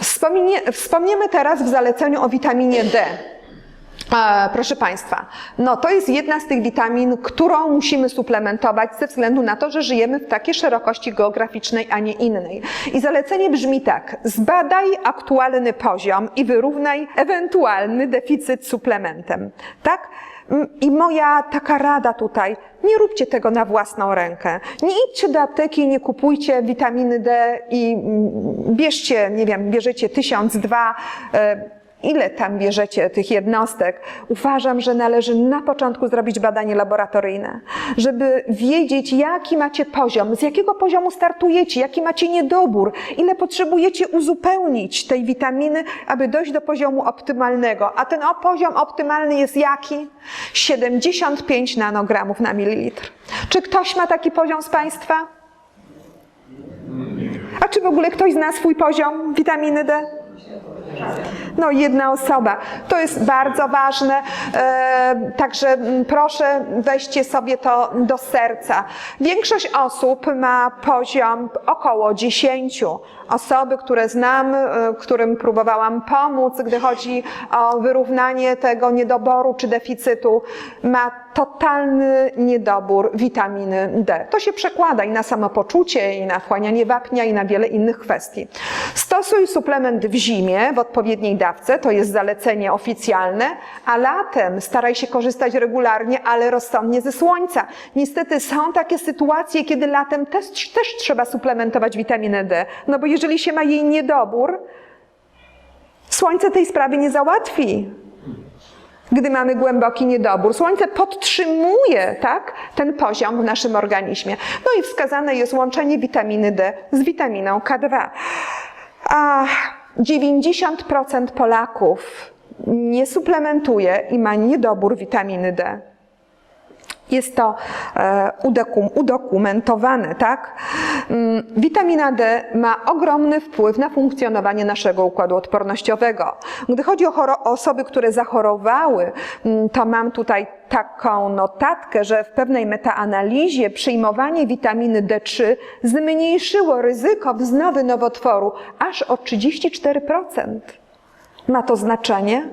Wspomnie, wspomniemy teraz w zaleceniu o witaminie D. E, proszę Państwa, no to jest jedna z tych witamin, którą musimy suplementować ze względu na to, że żyjemy w takiej szerokości geograficznej, a nie innej. I zalecenie brzmi tak: zbadaj aktualny poziom i wyrównaj ewentualny deficyt suplementem. Tak? I moja taka rada tutaj, nie róbcie tego na własną rękę. Nie idźcie do apteki, nie kupujcie witaminy D i bierzcie, nie wiem, bierzecie tysiąc, dwa, e, ile tam bierzecie tych jednostek, uważam, że należy na początku zrobić badanie laboratoryjne, żeby wiedzieć, jaki macie poziom, z jakiego poziomu startujecie, jaki macie niedobór, ile potrzebujecie uzupełnić tej witaminy, aby dojść do poziomu optymalnego. A ten poziom optymalny jest jaki? 75 nanogramów na mililitr. Czy ktoś ma taki poziom z Państwa? A czy w ogóle ktoś zna swój poziom witaminy D? No, jedna osoba. To jest bardzo ważne, e, także mm, proszę weźcie sobie to do serca. Większość osób ma poziom około 10. Osoby, które znam, e, którym próbowałam pomóc, gdy chodzi o wyrównanie tego niedoboru czy deficytu, ma totalny niedobór witaminy D. To się przekłada i na samopoczucie, i na wchłanianie wapnia, i na wiele innych kwestii. Stosuj suplement w zimie w odpowiedniej dawce, to jest zalecenie oficjalne, a latem staraj się korzystać regularnie, ale rozsądnie ze słońca. Niestety są takie sytuacje, kiedy latem też, też trzeba suplementować witaminę D, no bo jeżeli się ma jej niedobór, słońce tej sprawy nie załatwi gdy mamy głęboki niedobór. Słońce podtrzymuje tak, ten poziom w naszym organizmie. No i wskazane jest łączenie witaminy D z witaminą K2. A 90% Polaków nie suplementuje i ma niedobór witaminy D. Jest to e, udokum, udokumentowane, tak? Mm, Witamina D ma ogromny wpływ na funkcjonowanie naszego układu odpornościowego. Gdy chodzi o osoby, które zachorowały, mm, to mam tutaj taką notatkę, że w pewnej metaanalizie przyjmowanie witaminy D3 zmniejszyło ryzyko wznowy nowotworu aż o 34%. Ma to znaczenie?